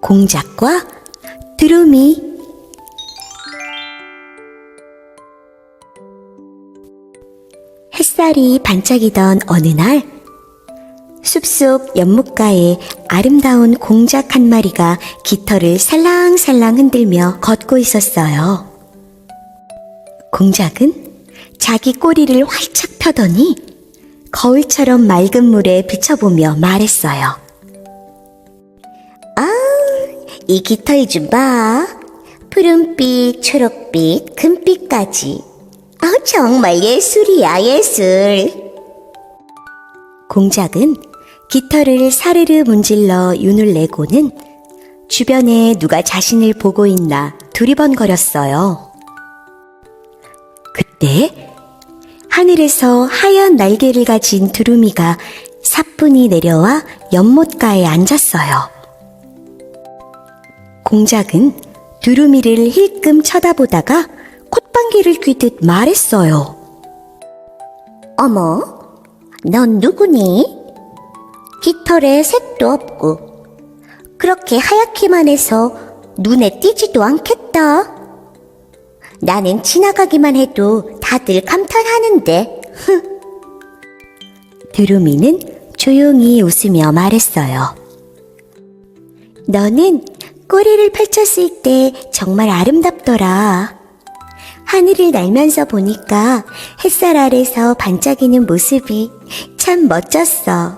공작과 두루미 햇살이 반짝이던 어느 날 숲속 연못가에 아름다운 공작 한 마리가 깃털을 살랑살랑 흔들며 걷고 있었어요. 공작은 자기 꼬리를 활짝 펴더니 거울처럼 맑은 물에 비춰보며 말했어요. 이 깃털 좀 봐. 푸른빛, 초록빛, 금빛까지. 아, 정말 예술이야, 예술. 공작은 깃털을 사르르 문질러 윤을 내고는 주변에 누가 자신을 보고 있나 두리번거렸어요. 그때 하늘에서 하얀 날개를 가진 두루미가 사뿐히 내려와 연못가에 앉았어요. 공작은 두루미를 힐끔 쳐다보다가 콧방귀를 뀌듯 말했어요. 어머, 넌 누구니? 깃털에 색도 없고 그렇게 하얗기만 해서 눈에 띄지도 않겠다. 나는 지나가기만 해도 다들 감탄하는데. 두루미는 조용히 웃으며 말했어요. 너는 꼬리를 펼쳤을 때 정말 아름답더라. 하늘을 날면서 보니까 햇살 아래서 반짝이는 모습이 참 멋졌어.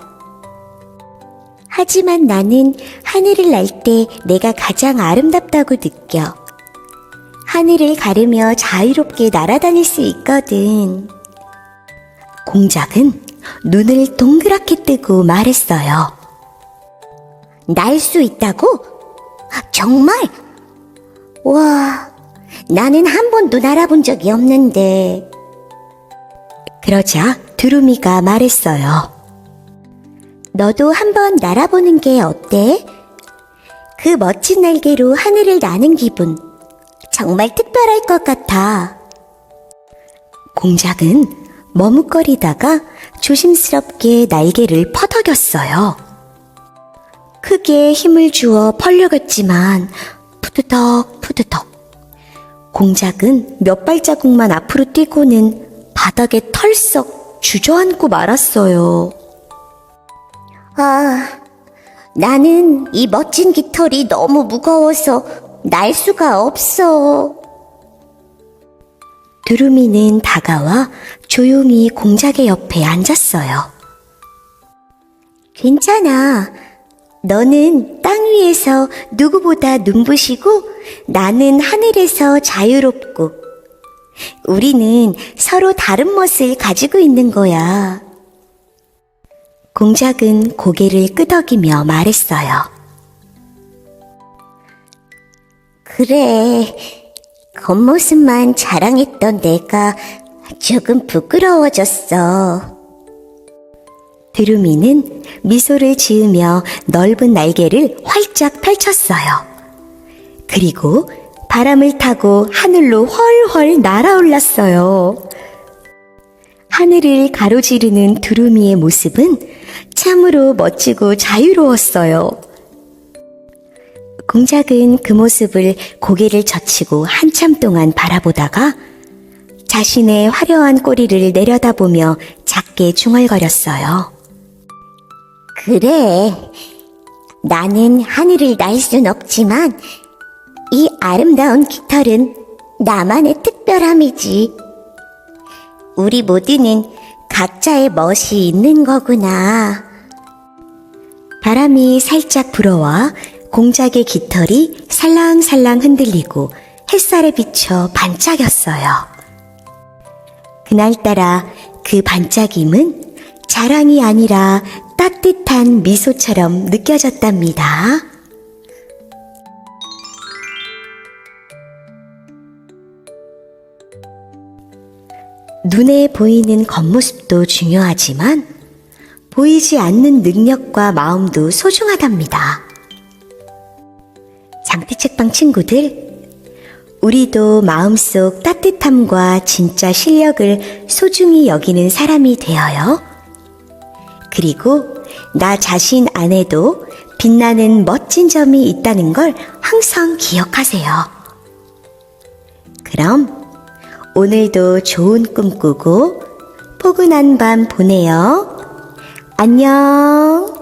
하지만 나는 하늘을 날 때 내가 가장 아름답다고 느껴. 하늘을 가르며 자유롭게 날아다닐 수 있거든. 공작은 눈을 동그랗게 뜨고 말했어요. 날 수 있다고? 정말? 와, 나는 한 번도 날아본 적이 없는데. 그러자 두루미가 말했어요. 너도 한번 날아보는 게 어때? 그 멋진 날개로 하늘을 나는 기분. 정말 특별할 것 같아. 공작은 머뭇거리다가 조심스럽게 날개를 퍼덕였어요. 크게 힘을 주어 벌려갔지만 푸드덕 푸드덕. 공작은 몇 발자국만 앞으로 뛰고는 바닥에 털썩 주저앉고 말았어요. 아, 나는 이 멋진 깃털이 너무 무거워서 날 수가 없어. 두루미는 다가와 조용히 공작의 옆에 앉았어요. 괜찮아. 너는 땅 위에서 누구보다 눈부시고 나는 하늘에서 자유롭고 우리는 서로 다른 멋을 가지고 있는 거야. 공작은 고개를 끄덕이며 말했어요. 그래, 겉모습만 자랑했던 내가 조금 부끄러워졌어. 드루미는 미소를 지으며 넓은 날개를 활짝 펼쳤어요. 그리고 바람을 타고 하늘로 훨훨 날아올랐어요. 하늘을 가로지르는 두루미의 모습은 참으로 멋지고 자유로웠어요. 공작은 그 모습을 고개를 젖히고 한참 동안 바라보다가 자신의 화려한 꼬리를 내려다보며 작게 중얼거렸어요. 그래. 나는 하늘을 날 순 없지만 이 아름다운 깃털은 나만의 특별함이지. 우리 모두는 각자의 멋이 있는 거구나. 바람이 살짝 불어와 공작의 깃털이 살랑살랑 흔들리고 햇살에 비쳐 반짝였어요. 그날따라 그 반짝임은 자랑이 아니라 따뜻한 미소처럼 느껴졌답니다. 눈에 보이는 겉모습도 중요하지만 보이지 않는 능력과 마음도 소중하답니다. 장대책방 친구들, 우리도 마음속 따뜻함과 진짜 실력을 소중히 여기는 사람이 되어요. 그리고 나 자신 안에도 빛나는 멋진 점이 있다는 걸 항상 기억하세요. 그럼 오늘도 좋은 꿈 꾸고 포근한 밤 보내요. 안녕.